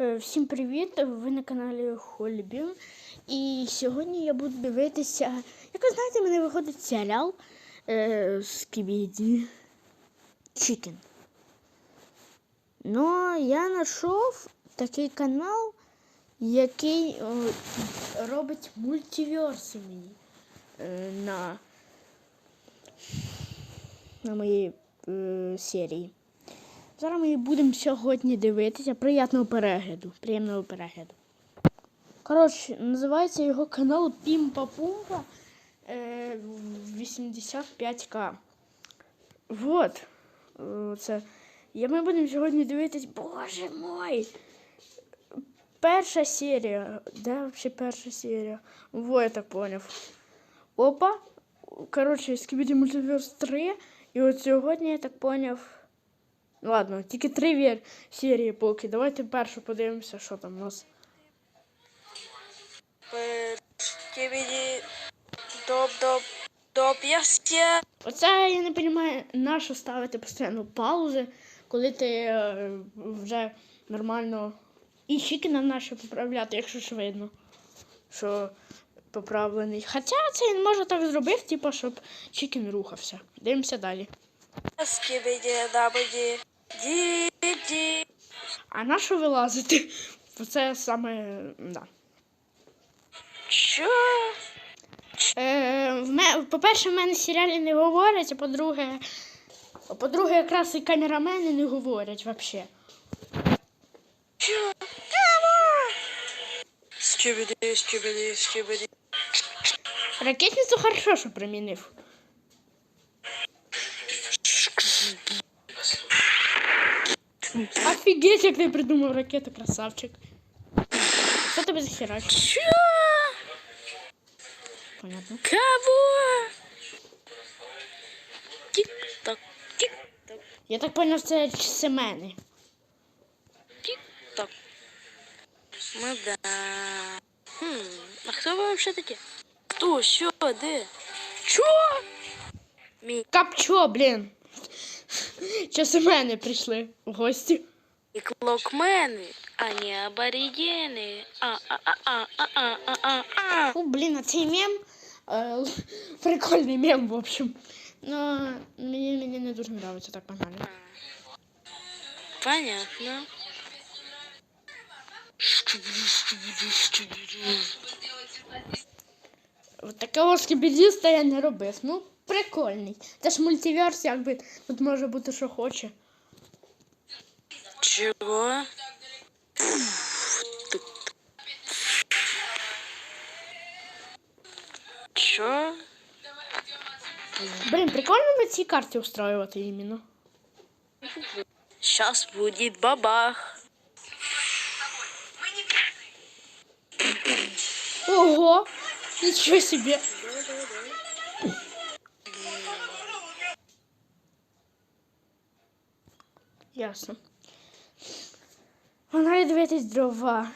Е, Всім привіт! Ви на каналі Хольбін. І сьогодні я буду дивитися. Як ви знаєте, мене виходить серіал е, Скібіді Чікен. Ну, я знайшов такий канал, який о, робить мультиверси мені е, на, на моїй е, серії. Зараз ми будемо сьогодні дивитися. Приємного перегляду. Приємного перегляду. Коротше, називається його канал Пімпа Пумпа е, 85к. Вот. Е, Це. І ми будемо сьогодні дивитись. Боже мой! Перша серія. Де взагалі перша серія? Во, я так поняв. Опа. Коротше, Скібіді Мультиверс 3. І от сьогодні я так поняв. Ладно, тільки три вір серії поки. Давайте першу подивимося, що там у нас. Оце я не розумію, на що ставити постійно паузи, коли ти е, вже нормально. І чікіна наше поправляти, якщо ж видно, що поправлений. Хоча це він може так зробив, типу, щоб чікін рухався. Дивимося далі. А на що вилазити? Це саме. Да. Чё? Е, в ме- по-перше, в мене серіалі не говорять, а по-друге, по-друге, якраз і камерамени не говорять взагалі. Чё? Скибиди, скибиди, скибиди. Ракетницю хорошо, що примінив. Офігеть, як ти придумав ракету, красавчик. Що тебе за херач? Чё? Понятно. Кого? Тик-так, тик-так, Я так поняв, це Семени. тик-так. Ну да. Хм, а кто вы вообще такие? Кто, что, да? Чё? Ми Капчо, блін. Часомени прийшли в гості. І клокмени, а не аборігени. О, блін, а цей мем. Е, прикольний мем, в общем. Ну, мені, мені не дуже подобається так погнали. Понятно. От такого скібідіста я не робив, ну прикольний. Це ж мультиверс, якби тут може бути, що хоче. Чего? Чё? Блін, прикольно на цій карті устроювати іменно. Сейчас будет бабах. Ого! Нічого собі. Ясно. Погнали дивитись дрова.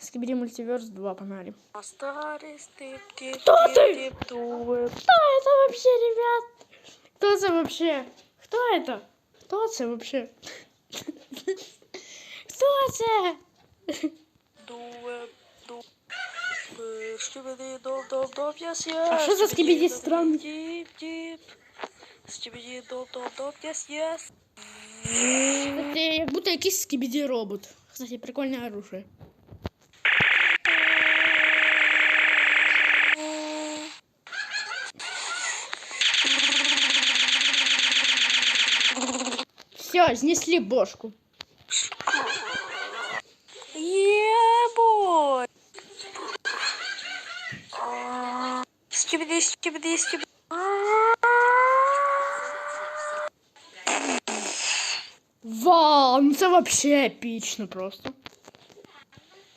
Скібіді мультиверс 2 погнали. Остались тип тип Кто ты? тип тип туэ. Кто это вообще, ребят? Кто это вообще? Кто это? Кто это вообще? Кто это? Дуэ, ду. Э, Скибиди, доп, доп, доп, yes, yes. А что за скибиди странный? Дип, дип. Скибиди, доп, доп, доп, yes, yes. Це як будто якийсь скібіді робот. Кстати, прикольне оружие. Все, знесли бошку. Ебой. Скибиди, скибиди, скибиди. Вау, ну это вообще эпично просто.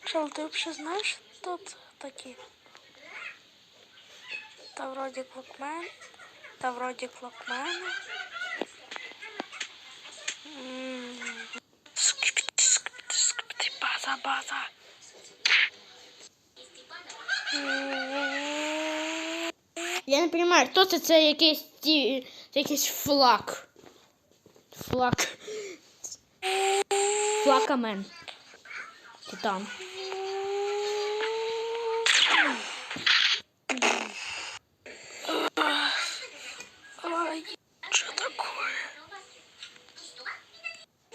Чел, ты вообще знаешь, хто це такі? Та вроді клокмен. Та вроді клокмен. База, база. Я не понимаю, кто это якийсь якийсь флаг. Флаг. Акамен. Титан. Что такое?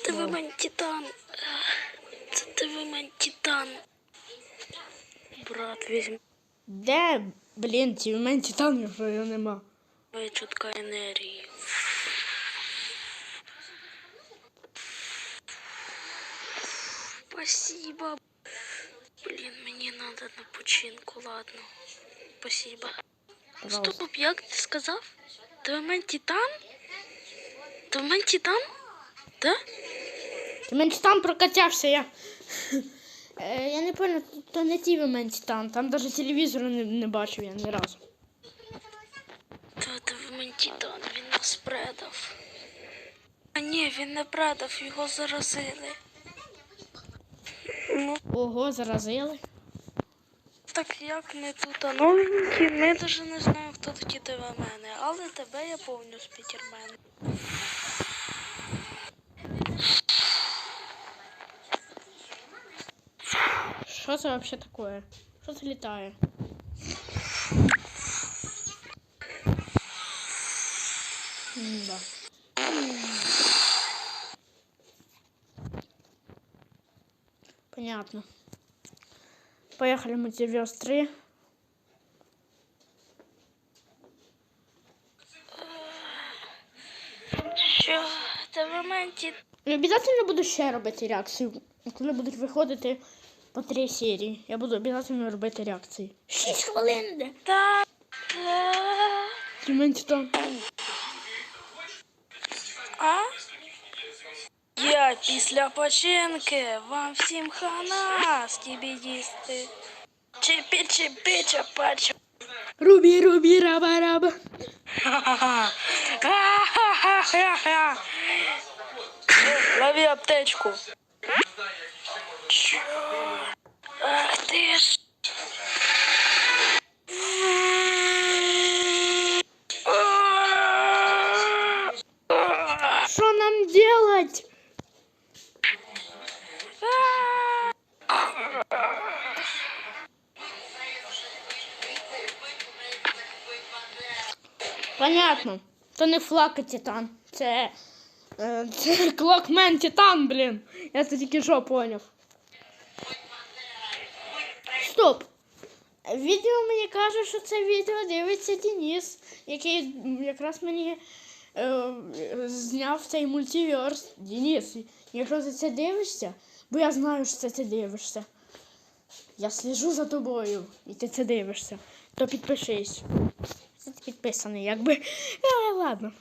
Дивимен Титан. Це Дивимен Титан. Брат, візьми. Де, блін, Дивимен Титан вже нема. Моя чутка енергії. Спасибо. Блін, мені надо на починку, ладно. Спасибо. Пожалуйста. Стоп, як ти сказав? Ти в мене титан? Ти в мене титан? Да? Ти мене титан прокатявся, я. Е, я не пам'ятаю, то не ті в мене титан. Там навіть телевізору не, не бачив я ні разу. Та ти в мене титан, він нас предав. А ні, він не предав, його заразили. Ну, Ого, заразили. так як ми тут новенькі, ми навіть не знаємо, хто такі тебе мене, але тебе я повню спікермен. Що це взагалі таке? Що це літає? Да. Понятно. Поехали мультиверс 3. Що? Тебе мене титан? І обов'язково буду ще робити реакцію. Коли будуть виходити по три серії. Я буду обов'язково робити реакції. 6 хвилин. Так. Тімень там. А? Я після починки, вам всім хана, скібідісти. Чипі чипі чапача. Рубі, рубі, раба, раба. Ха-ха-ха-ха-ха. Лови аптечку. Чё? Ах ты ж. Що нам делать? Понятно. То не флака Титан. Це. е, Це Клокмен Титан, блін. Я це тільки що поняв. Стоп. Відео мені каже, що це відео дивиться Денис, який якраз мені е, зняв цей мультиверс. Денис, якщо ти це дивишся, бо я знаю, що ти це дивишся. Я слежу за тобою, і ти це дивишся, то підпишись. Підписаний, якби. Е, ладно.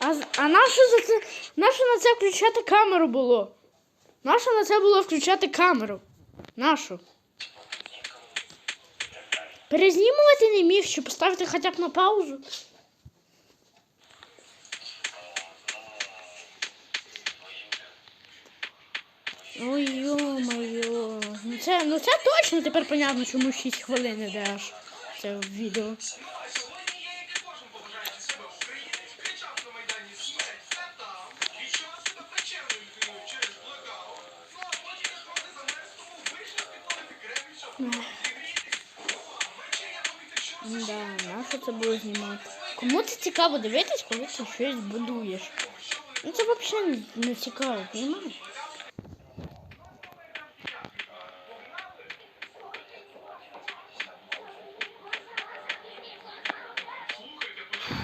А, а нащо за це? Нащо на це включати камеру було? Нащо на це було включати камеру? Нащо? Перезнімувати не міг, щоб поставити хоча б на паузу. Ой, йо-моє. Ну це, ну це точно тепер понятно, чому 6 хвилин іде це в відео. Да, нащо це було знімати? Кому це цікаво дивитись, коли ти щось будуєш? Ну це взагалі не, цікаво, розумієш?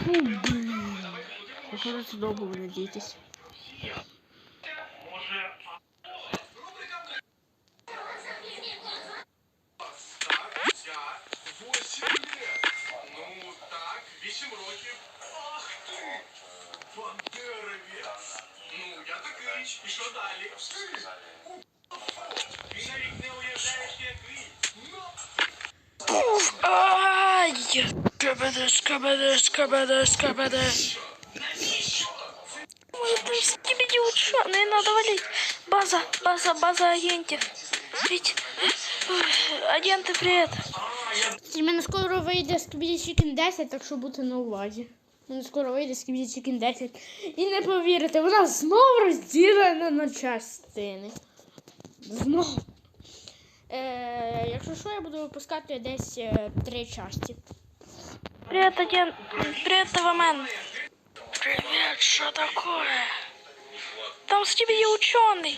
Фу, блін. Походу ви. Так, взяв. Восім лет. Ну, так, вісім років. Ах я. І що далі? Ти навіть не уявляєш, який. Ну, Ай! Скабаде, скабаде, скабаде, скабаде. Скибиди. Не надо валить. База, база, база агентов. Ведь... Агенты, привет. У мене скоро вийде Skibidi Chicken 10, так що будьте на увазі. У мене скоро вийде Skibidi Chicken 10. І не повірите, вона знову розділена на частини. Знову. Е, якщо що, я буду випускати десь е, три часті. Привет, один. Привет, ТВМен. Привет, что такое? Там Стибиди ученый.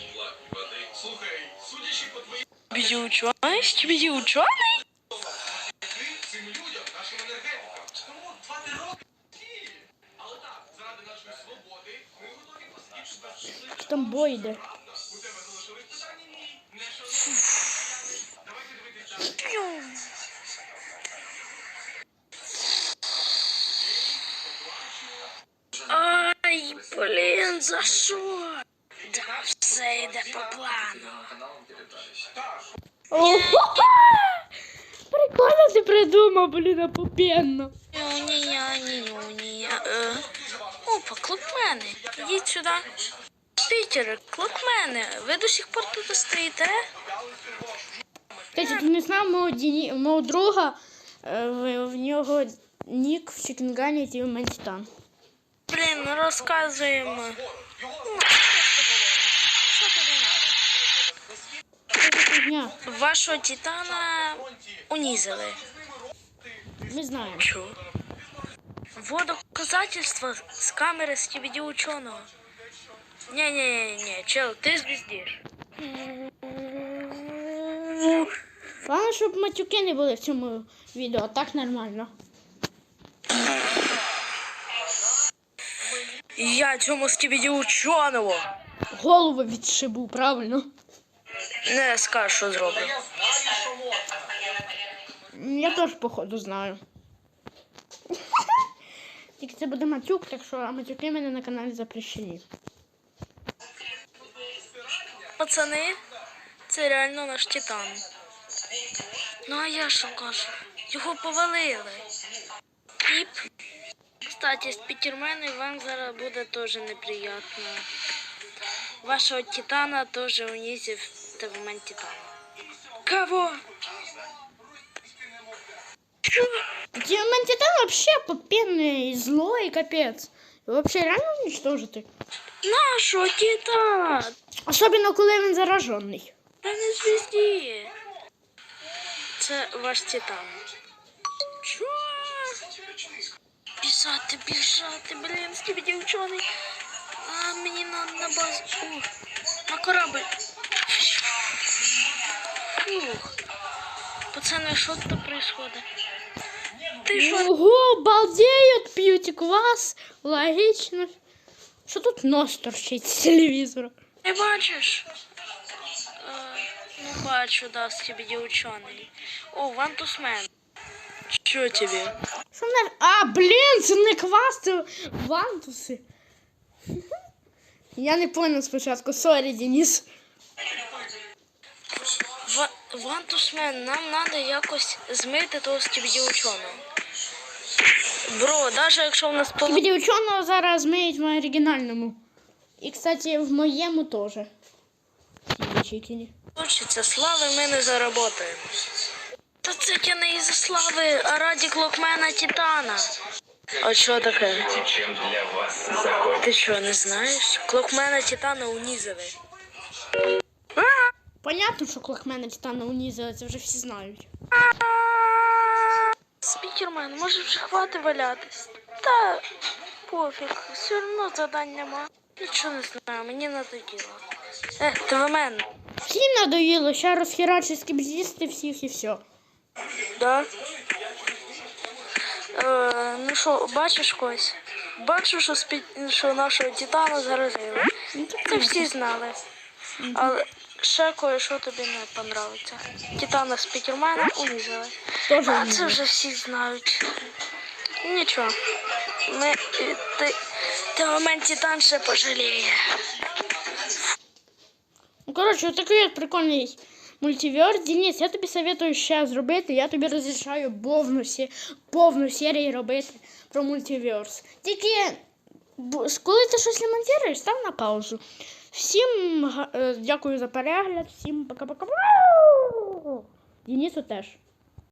Слухай, судячи по твоїй Стибиди ученый? Стибиди ученый? ти цим людям, нашим енергетикам, тому два роки. Але так, заради нашої свободи, ми готові посидіти без Там бой йде. У тебе залишились питання? Ні. Не шановні. Давайте дивитися далі. Ай, блін, за що? Все йде по плану. Прикольно ти придумав, блін, опупенно. Ні-ні-ні-ні-ні. Е, Опа, клопмени. Ідіть сюди. Питери, клопмени, ви до сих пор тут стоїте? Кстати, ти не знав мого, Діні... мого друга, е, в, в нього нік в Чікінгані Тівмен Титан. Блін, розказуємо. Ну, Що тобі треба? Це за фігня. Вашого титана унизили. Ми знаємо. Чё? Вот доказательства с камеры Стивиди ученого. Не-не-не, чел, ты звездишь. Главное, щоб матюки не були в цьому відео, а так нормально. Я цьому Стивиди ученого. Голову відшибу, правильно. Не скажу, що зроблю. Я теж, походу, знаю. Тільки це буде матюк, так що а матюки в мене на каналі запрещені. Пацани, це реально наш титан. Ну а я що кажу? Його повалили. Піп. Кстати, спікермен вам зараз буде теж неприємно. Вашого титана теж унизив Тевмен титана. Кого? Чё? Тівмен Титан вообще попенный, злой, капець. Його вообще реально уничтожити. Нашого титана? Особливо, коли він заражений. Та не звізді. Це ваш титан. Чо? Біжати, біжати, блін, скибіді учений. А мені надо на базу. О, на корабль. Фух. Пацани, що тут происходит? Ти що? Ого, балдеють, п'ють квас. Логічно. Що тут нос торчить з телевізора? Не бачиш? Е, ну, бачу, да, скибіді учений. О, вантусмен. Що тобі? Що? А, блін, це не квас, це вантуси. Я не понял спочатку. Сорі, Денис. Ва- Вантусмен, нам треба якось змити того скібіді ученого. Бро, навіть якщо в нас по... Тобі ученого зараз змиють в оригінальному. І, кстати, в моєму теж. Получиться, слави ми не заработаємо. Та це я не із-за слави, а раді клокмена Титана. А що таке? Ти що, не знаєш? Клокмена Титана унізили. Понятно, що клахмена Титана унізили, це вже всі знають. Спікермен, може вже хвати валятись? Та пофіг, все одно завдань нема. Нічого не знаю, мені надоїло. Ех, ТВМен, Всім надоїло, ще розхерачі скібзісти всіх і все. Да. Е, ну що, бачиш когось? Бачу, що, спі... що нашого титана заразили. Це всі знали. Але ще кое-що тобі не понравиться. Титана спікермена унизили. А це вже всі знають. Нічого. Ми, е, ти, ти момент титан ще пожаліє. Ну, коротше, такий от прикольний мультиверс. Денис, я тобі советую ще зробити. Я тобі розрішаю повну, повну серію робити про мультиверс. Тільки коли ти щось не монтуєш, став на паузу. Всім е, дякую за перегляд, всім пока-пока. Денису теж.